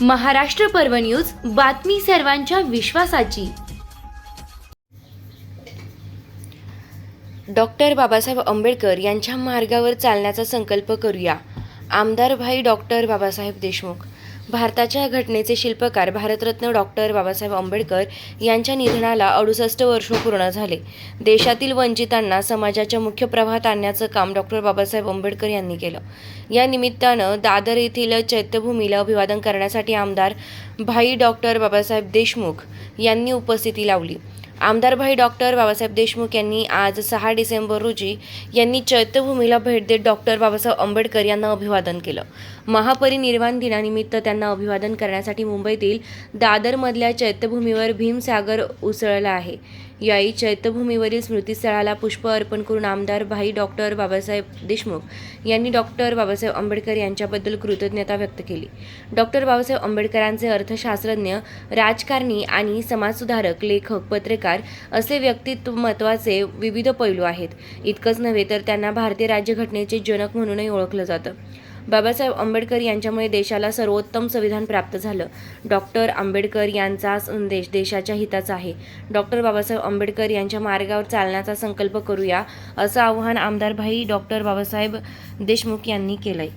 महाराष्ट्र पर्व न्यूज बातमी सर्वांच्या विश्वासाची. डॉक्टर बाबासाहेब आंबेडकर यांच्या मार्गावर चालण्याचा संकल्प करूया. आमदार भाई डॉक्टर बाबासाहेब देशमुख. भारताच्या घटनेचे शिल्पकार भारतरत्न डॉक्टर बाबासाहेब आंबेडकर यांच्या निधनाला अडुसष्ट वर्ष पूर्ण झाले. देशातील वंचितांना समाजाच्या मुख्य प्रवाहात आणण्याचं काम डॉक्टर बाबासाहेब आंबेडकर यांनी केलं. या निमित्तानं दादर येथील चैत्यभूमीला अभिवादन करण्यासाठी आमदार भाई डॉक्टर बाबासाहेब देशमुख यांनी उपस्थिती लावली. आमदारभाई डॉक्टर बाबासाहेब देशमुख यांनी आज सहा डिसेंबर रोजी यांनी चैत्यभूमीला भेट देत डॉक्टर बाबासाहेब आंबेडकर यांना अभिवादन केलं. महापरिनिर्वाण दिनानिमित्त त्यांना अभिवादन करण्यासाठी मुंबईतील दादरमधल्या चैत्यभूमीवर भीमसागर उसळला आहे. यावेळी चैत्यभूमीवरील स्मृतीस्थळाला पुष्प अर्पण करून आमदार भाई डॉक्टर बाबासाहेब देशमुख यांनी डॉक्टर बाबासाहेब आंबेडकर यांच्याबद्दल कृतज्ञता व्यक्त केली. डॉक्टर बाबासाहेब आंबेडकरांचे अर्थशास्त्रज्ञ राजकारणी आणि समाजसुधारक लेखक पत्रकार असे व्यक्तिमत्वाचे विविध पैलू आहेत. इतकंच नव्हे तर त्यांना भारतीय राज्यघटनेचे जनक म्हणूनही ओळखलं जातं. बाबासाहेब आंबेडकर यांच्यामुळे देशाला सर्वोत्तम संविधान प्राप्त झालं. डॉक्टर आंबेडकर यांचा संदेश देशाच्या हिताचा आहे. डॉक्टर बाबासाहेब आंबेडकर यांच्या मार्गावर चालण्याचा संकल्प करूया असं आवाहन आमदार भाई डॉक्टर बाबासाहेब देशमुख यांनी केलंय.